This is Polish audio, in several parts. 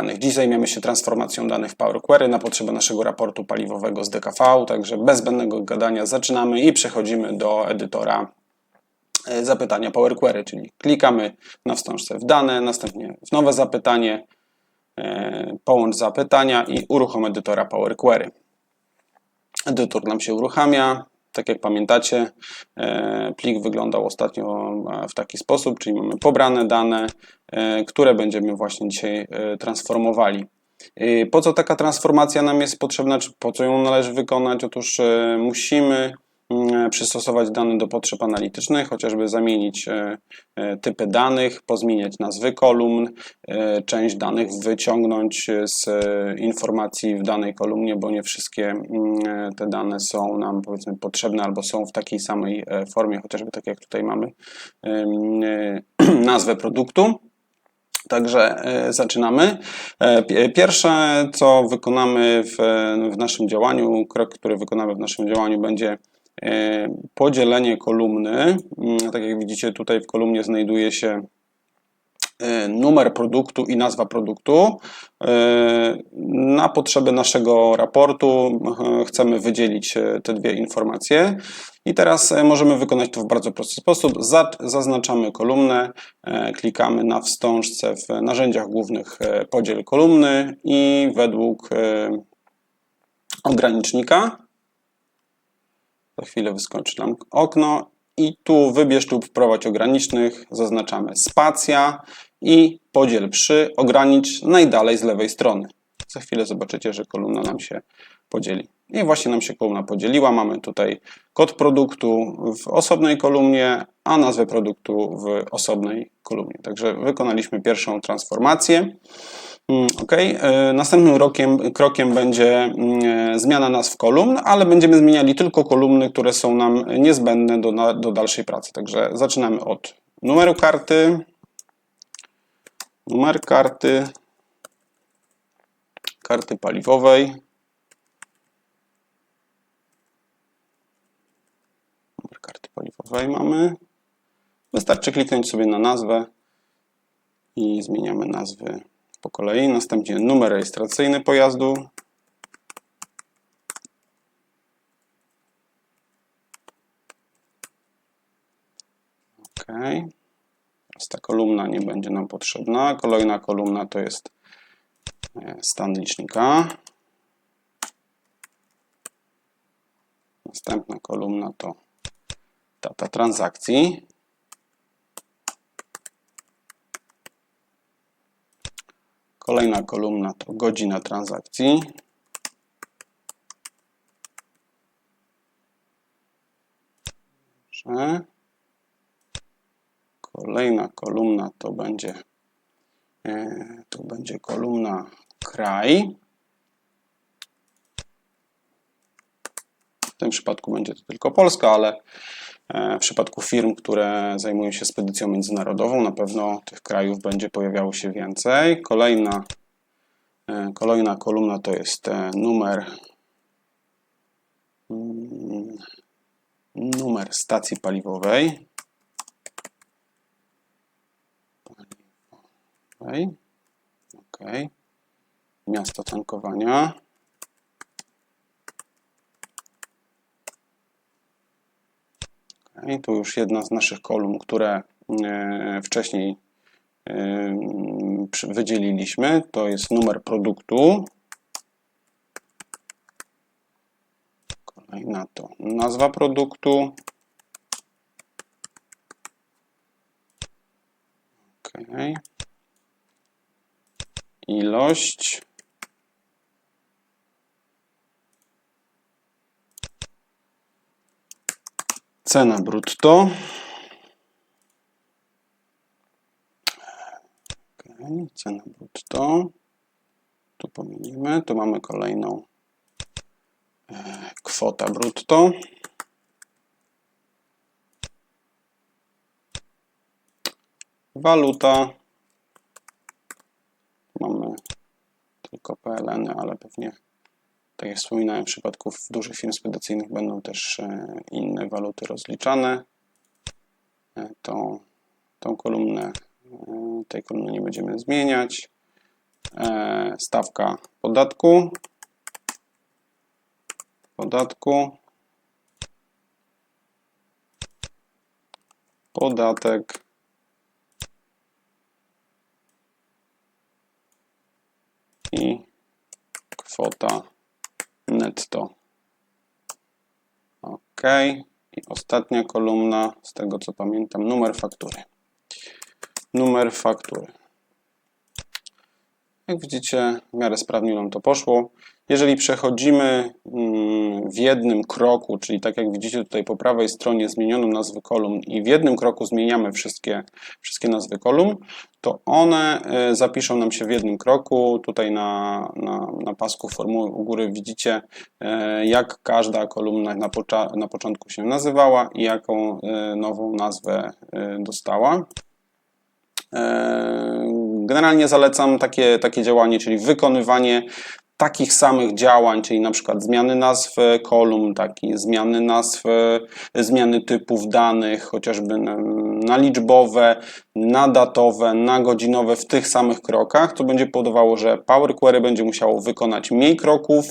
danych. Dziś zajmiemy się transformacją danych w Power Query na potrzeby naszego raportu paliwowego z DKV, także bez zbędnego gadania zaczynamy i przechodzimy do edytora e, zapytania Power Query, czyli klikamy na wstążce w dane, następnie w nowe zapytanie, e, połącz zapytania i uruchom edytora Power Query. Edytor nam się uruchamia. Tak jak pamiętacie, e, plik wyglądał ostatnio e, w taki sposób, czyli mamy pobrane dane, e, które będziemy właśnie dzisiaj transformowali. Po co taka transformacja nam jest potrzebna, czy po co ją należy wykonać? Otóż musimy przystosować dane do potrzeb analitycznych, chociażby zamienić e, e, typy danych, pozmieniać nazwy kolumn, e, część danych wyciągnąć z informacji w danej kolumnie, bo nie wszystkie mm, te dane są nam powiedzmy potrzebne albo są w takiej samej formie, chociażby tak jak tutaj mamy nazwę produktu. Także zaczynamy. Pierwsze, co wykonamy w, w naszym działaniu, krok, który wykonamy w naszym działaniu będzie E, podzielenie kolumny. Mm, tak jak widzicie, tutaj w kolumnie znajduje się e, numer produktu i nazwa produktu. E, na potrzeby naszego raportu chcemy wydzielić te dwie informacje. I teraz możemy wykonać to w bardzo prosty sposób. Zaznaczamy kolumnę, klikamy na wstążce w narzędziach głównych podziel kolumny i według ogranicznika za chwilę wyskoczy nam okno i tu wybierz lub wprowadź ogranicznych, zaznaczamy spacja i podziel przy, ogranicz najdalej z lewej strony. Za chwilę zobaczycie, że kolumna nam się podzieli. I właśnie nam się kolumna podzieliła. Mamy tutaj kod produktu w osobnej kolumnie, a nazwę produktu w osobnej kolumnie. Także wykonaliśmy pierwszą transformację. Mm, ok. E, następnym rokiem, krokiem będzie mm, zmiana nazw kolumn, ale będziemy zmieniali tylko kolumny, które są nam niezbędne do, do dalszej pracy. Także zaczynamy od numeru karty, numer karty, karty paliwowej, numer karty paliwowej mamy. Wystarczy kliknąć sobie na nazwę i zmieniamy nazwy po kolei. Następnie numer rejestracyjny pojazdu. OK. Teraz ta kolumna nie będzie nam potrzebna. Kolejna kolumna to jest e, stan licznika. Następna kolumna to data transakcji. Kolejna kolumna to godzina transakcji. Kolejna kolumna to będzie e, to będzie kolumna kraj. W tym przypadku będzie to tylko Polska, ale w przypadku firm, które zajmują się spedycją międzynarodową, na pewno tych krajów będzie pojawiało się więcej. Kolejna, e, kolejna kolumna to jest e, numer, mm, numer stacji paliwowej. paliwowej. OK. Miasto tankowania. I tu już jedna z naszych kolumn, które e, wcześniej e, wydzieliliśmy, to jest numer produktu. Kolejna to nazwa produktu. OK. Ilość. Cena brutto. Okay, cena brutto. Tu pomienimy. Tu mamy kolejną e, kwota brutto. Waluta. Mamy tylko PLN, ale pewnie tak jak wspominałem, w przypadku dużych firm spedycyjnych będą też e, inne waluty rozliczane. E, tą, tą kolumnę, e, tej kolumny nie będziemy zmieniać. stawka podatku, podatku, podatek, i kwota netto. OK. I ostatnia kolumna, z tego co pamiętam, numer faktury. Numer faktury. Jak widzicie, w miarę sprawnie nam to poszło. Jeżeli przechodzimy mm, w jednym kroku, czyli tak jak widzicie tutaj po prawej stronie zmieniono nazwy kolumn i w jednym kroku zmieniamy wszystkie, wszystkie nazwy kolumn, to one e, zapiszą nam się w jednym kroku. Tutaj na, na, na pasku formuły u góry widzicie, e, jak każda kolumna na, na początku się nazywała i jaką e, nową nazwę dostała. Generalnie zalecam takie, takie działanie, czyli wykonywanie takich samych działań, czyli na przykład zmiany nazw kolumn, taki, zmiany nazw, zmiany typów danych, chociażby na, na liczbowe, na datowe, na godzinowe w tych samych krokach, to będzie powodowało, że Power Query będzie musiało wykonać mniej kroków,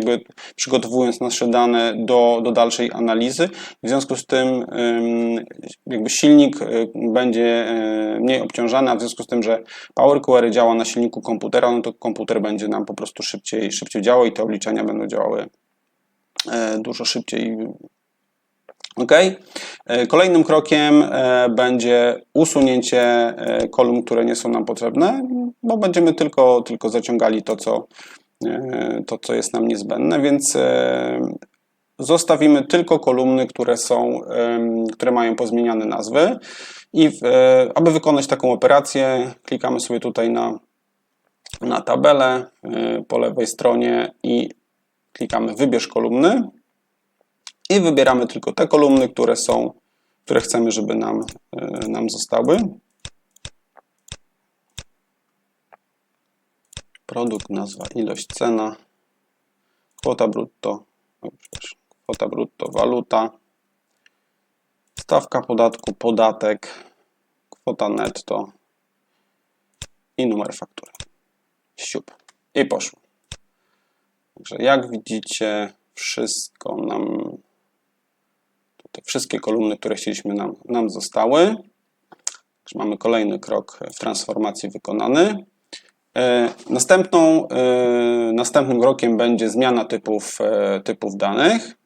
jakby przygotowując nasze dane do, do dalszej analizy. W związku z tym jakby silnik y, będzie y, mniej obciążany, a w związku z tym, że Power Query działa na silniku komputera, no to komputer będzie nam po prostu szybciej, szybciej działał i te obliczenia będą działały e, dużo szybciej Ok. Kolejnym krokiem będzie usunięcie kolumn, które nie są nam potrzebne, bo będziemy tylko, tylko zaciągali to co, to, co jest nam niezbędne, więc zostawimy tylko kolumny, które są, które mają pozmieniane nazwy. I w, aby wykonać taką operację, klikamy sobie tutaj na, na tabelę po lewej stronie i klikamy wybierz kolumny i wybieramy tylko te kolumny, które są, które chcemy, żeby nam, e, nam zostały. Produkt, nazwa, ilość, cena, kwota brutto, kwota brutto, waluta, stawka podatku, podatek, kwota netto i numer faktury. Siup. I poszło. Także jak widzicie, wszystko nam te wszystkie kolumny, które chcieliśmy nam, nam zostały. Mamy kolejny krok w transformacji wykonany. E, następną, e, następnym krokiem będzie zmiana typów, e, typów danych.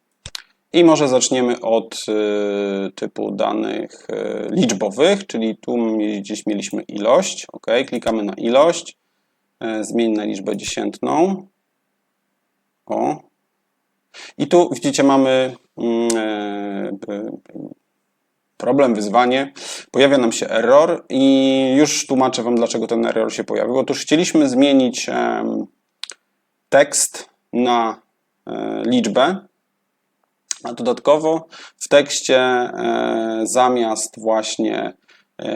I może zaczniemy od typu danych liczbowych, czyli tu gdzieś mieliśmy ilość. OK, klikamy na ilość, zmień na liczbę dziesiętną. O. I tu widzicie mamy Mm, problem, wyzwanie, pojawia nam się error i już tłumaczę Wam, dlaczego ten error się pojawił. Otóż chcieliśmy zmienić tekst na e, liczbę, a dodatkowo w tekście e, zamiast właśnie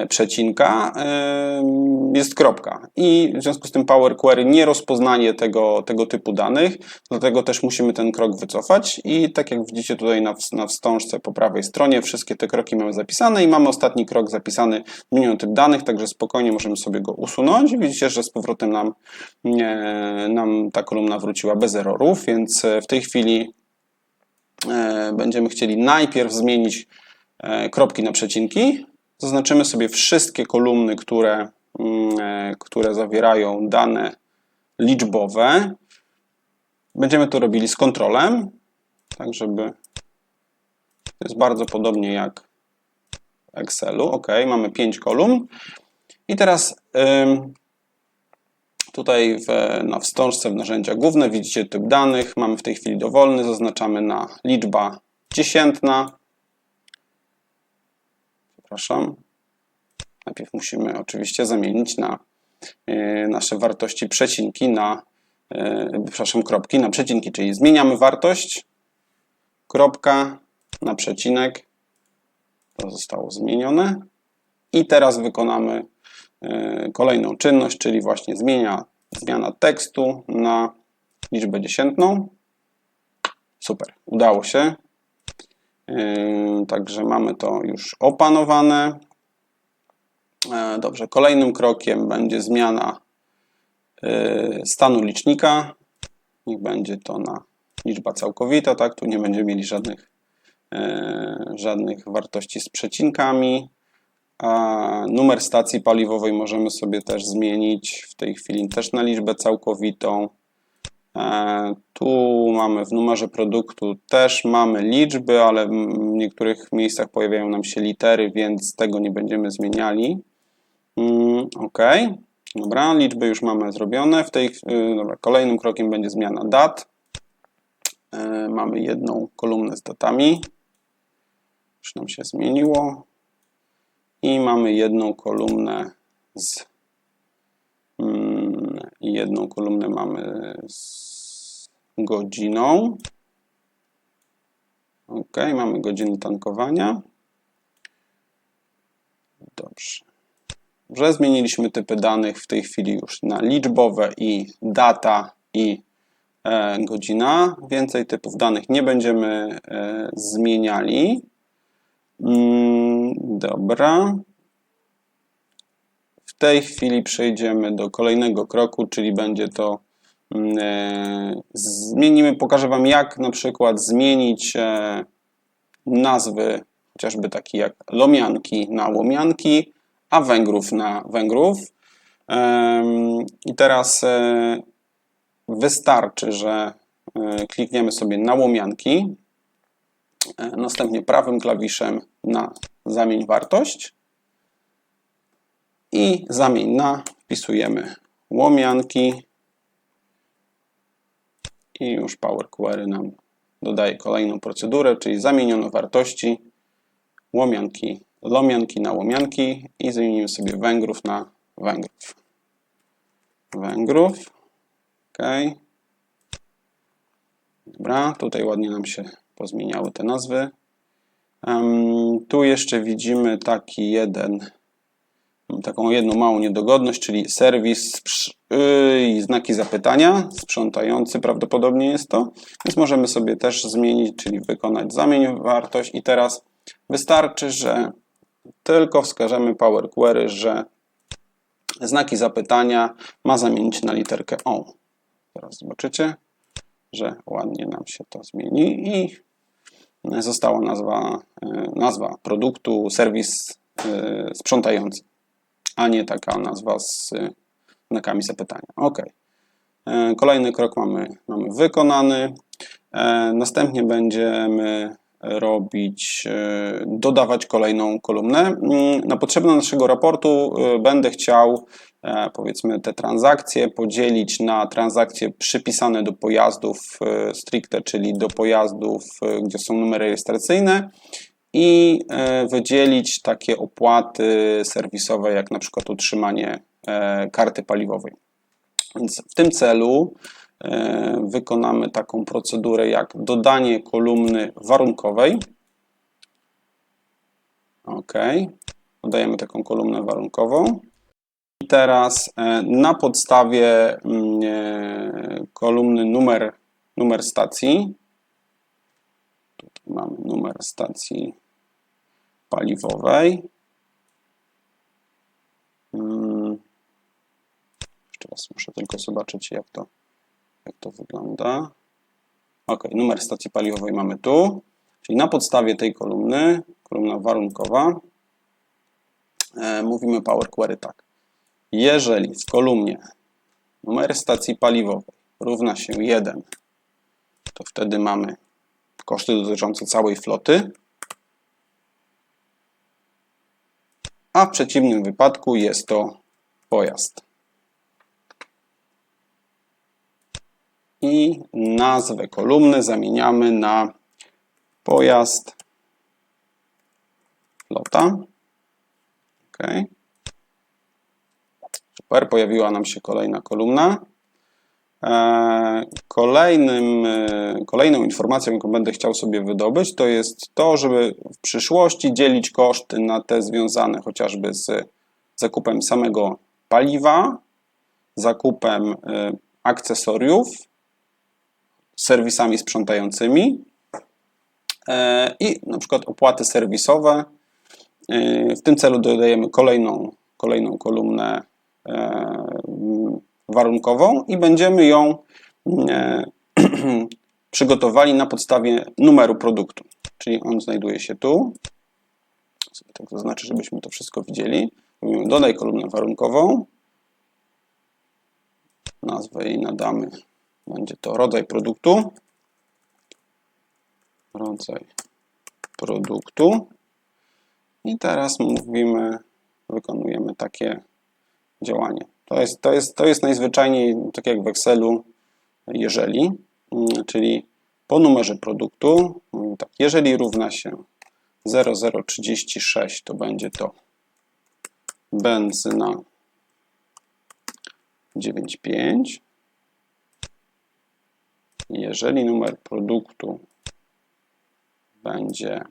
przecinka e, jest kropka. I w związku z tym Power Query nie rozpoznaje tego, tego typu danych, dlatego też musimy ten krok wycofać. I tak jak widzicie tutaj na, na wstążce po prawej stronie wszystkie te kroki mamy zapisane i mamy ostatni krok zapisany zmieniony typ danych, także spokojnie możemy sobie go usunąć. Widzicie, że z powrotem nam, nam ta kolumna wróciła bez errorów, więc w tej chwili e, będziemy chcieli najpierw zmienić kropki na przecinki, Zaznaczymy sobie wszystkie kolumny, które, mm, e, które zawierają dane liczbowe. Będziemy to robili z kontrolem, tak żeby jest bardzo podobnie jak w Excelu. Ok, mamy 5 kolumn. I teraz tutaj w, na wstążce w narzędzia główne widzicie typ danych. Mamy w tej chwili dowolny, zaznaczamy na liczba dziesiętna przepraszam. Najpierw musimy oczywiście zamienić na e, nasze wartości przecinki na, e, przepraszam, kropki na przecinki, czyli zmieniamy wartość, kropka na przecinek, to zostało zmienione i teraz wykonamy e, kolejną czynność, czyli właśnie zmienia, zmiana tekstu na liczbę dziesiętną. Super, udało się. Także mamy to już opanowane. E, Dobrze, kolejnym krokiem będzie zmiana e, stanu licznika. Niech będzie to na liczba całkowita, tak? Tu nie będziemy mieli żadnych, żadnych wartości z przecinkami. A numer stacji paliwowej możemy sobie też zmienić w tej chwili też na liczbę całkowitą. E, Tu mamy w numerze produktu też mamy liczby, ale w niektórych miejscach pojawiają nam się litery, więc tego nie będziemy zmieniali. Mm, OK, dobra, liczby już mamy zrobione. W tej, y, dobra, kolejnym krokiem będzie zmiana dat. E, Mamy jedną kolumnę z datami. Już nam się zmieniło. I mamy jedną kolumnę z jedną kolumnę mamy z godziną. OK, mamy godziny tankowania. Dobrze. Że zmieniliśmy typy danych w tej chwili już na liczbowe i data i e, godzina. Więcej typów danych nie będziemy e, zmieniali. Mm, dobra. Tej chwili przejdziemy do kolejnego kroku, czyli będzie to mm, e, zmienimy, pokażę Wam jak na przykład zmienić e, nazwy, chociażby takie jak lomianki na łomianki, a Węgrów na Węgrów. I teraz e, wystarczy, że klikniemy sobie na łomianki, następnie prawym klawiszem na zamień wartość i zamień na wpisujemy łomianki i już Power Query nam dodaje kolejną procedurę, czyli zamieniono wartości łomianki, lomianki na łomianki i zmienimy sobie Węgrów na Węgrów. Węgrów. OK. Dobra, tutaj ładnie nam się pozmieniały te nazwy. Em, tu jeszcze widzimy taki jeden, taką jedną małą niedogodność, czyli serwis yy, i znaki zapytania, sprzątający prawdopodobnie jest to, więc możemy sobie też zmienić, czyli wykonać zamień wartość. I teraz wystarczy, że tylko wskażemy Power Query, że znaki zapytania ma zamienić na literkę O. Teraz zobaczycie, że ładnie nam się to zmieni i została nazwa, e, nazwa produktu, serwis e, sprzątający, a nie taka nazwa z znakami zapytania. OK. E, Kolejny krok mamy, mamy wykonany. E, Następnie będziemy robić, e, dodawać kolejną kolumnę. Mm, Na potrzeby naszego raportu będę chciał powiedzmy te transakcje podzielić na transakcje przypisane do pojazdów stricte, czyli do pojazdów, gdzie są numery rejestracyjne i e, wydzielić takie opłaty serwisowe, jak na przykład utrzymanie e, karty paliwowej. Więc w tym celu e, wykonamy taką procedurę jak dodanie kolumny warunkowej. OK. Dodajemy taką kolumnę warunkową. I teraz na podstawie mm, kolumny numer, numer stacji, mamy numer stacji paliwowej. Mm, Jeszcze raz muszę tylko zobaczyć, jak to, jak to wygląda. Ok, numer stacji paliwowej mamy tu. Czyli na podstawie tej kolumny, kolumna warunkowa, e, mówimy Power Query tak. Jeżeli w kolumnie numer stacji paliwowej równa się 1, to wtedy mamy koszty dotyczące całej floty, a w przeciwnym wypadku jest to pojazd. I nazwę kolumny zamieniamy na pojazd flota. OK. Super, pojawiła nam się kolejna kolumna. E, Kolejnym, e, kolejną informacją, jaką będę chciał sobie wydobyć, to jest to, żeby w przyszłości dzielić koszty na te związane chociażby z zakupem samego paliwa, zakupem e, akcesoriów, serwisami sprzątającymi i na przykład opłaty serwisowe. W tym celu dodajemy kolejną kolejną kolumnę warunkową i będziemy ją e, przygotowali na podstawie numeru produktu. Czyli on znajduje się tu. Sobie tak zaznaczę, żebyśmy to wszystko widzieli. Mówimy dodaj kolumnę warunkową. Nazwę jej nadamy. Będzie to rodzaj produktu. Rodzaj produktu. I teraz mówimy, wykonujemy takie działanie. To jest, to jest, to jest najzwyczajniej, tak jak w Excelu, jeżeli, mm, czyli po numerze produktu, mówimy tak, jeżeli równa się 0036, to będzie to benzyna 95. Jeżeli numer produktu będzie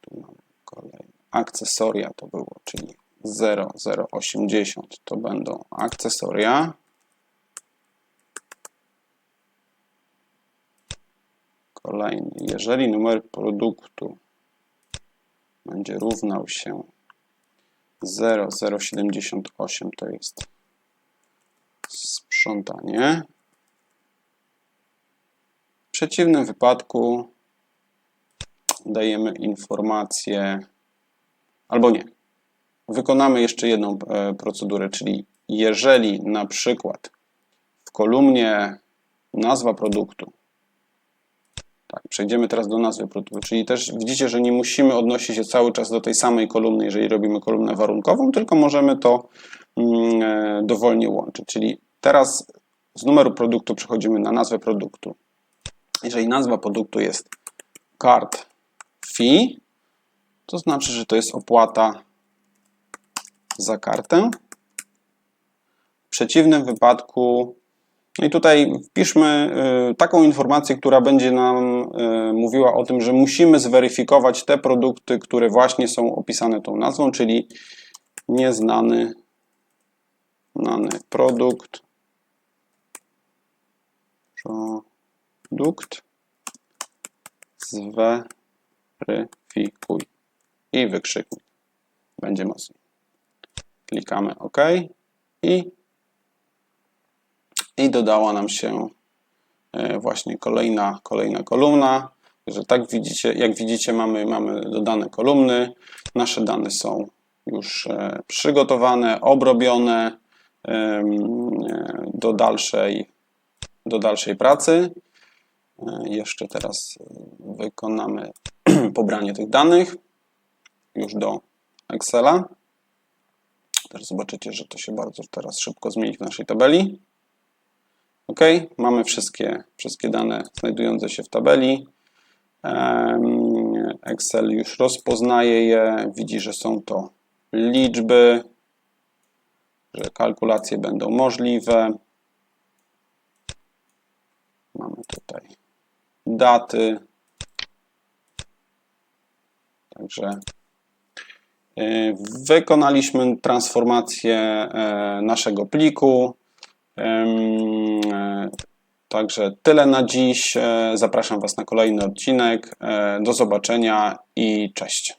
tu mamy kolejne akcesoria to było, czyli 0080 to będą akcesoria. Kolejny, jeżeli numer produktu będzie równał się 0078 to jest sprzątanie. W przeciwnym wypadku dajemy informację albo nie. Wykonamy jeszcze jedną e, procedurę, czyli jeżeli na przykład w kolumnie nazwa produktu, tak, przejdziemy teraz do nazwy produktu, czyli też widzicie, że nie musimy odnosić się cały czas do tej samej kolumny, jeżeli robimy kolumnę warunkową, tylko możemy to mm, e, dowolnie łączyć. Czyli teraz z numeru produktu przechodzimy na nazwę produktu. Jeżeli nazwa produktu jest card fee, to znaczy, że to jest opłata za kartę. W przeciwnym wypadku, no i tutaj wpiszmy y, taką informację, która będzie nam y, mówiła o tym, że musimy zweryfikować te produkty, które właśnie są opisane tą nazwą, czyli nieznany znany produkt, produkt, zweryfikuj i wykrzyknik. Będzie mocniej. Klikamy OK i, i dodała nam się e, właśnie kolejna, kolejna kolumna. Że tak widzicie, jak widzicie, mamy, mamy dodane kolumny. Nasze dane są już e, przygotowane, obrobione do dalszej, do dalszej pracy. E, jeszcze teraz wykonamy pobranie tych danych już do Excela. Też zobaczycie, że to się bardzo teraz szybko zmieni w naszej tabeli. OK, mamy wszystkie, wszystkie dane znajdujące się w tabeli. Excel już rozpoznaje je, widzi, że są to liczby, że kalkulacje będą możliwe. Mamy tutaj daty. Także wykonaliśmy transformację e, naszego pliku. E, Także tyle na dziś. E, Zapraszam Was na kolejny odcinek. Do zobaczenia i cześć.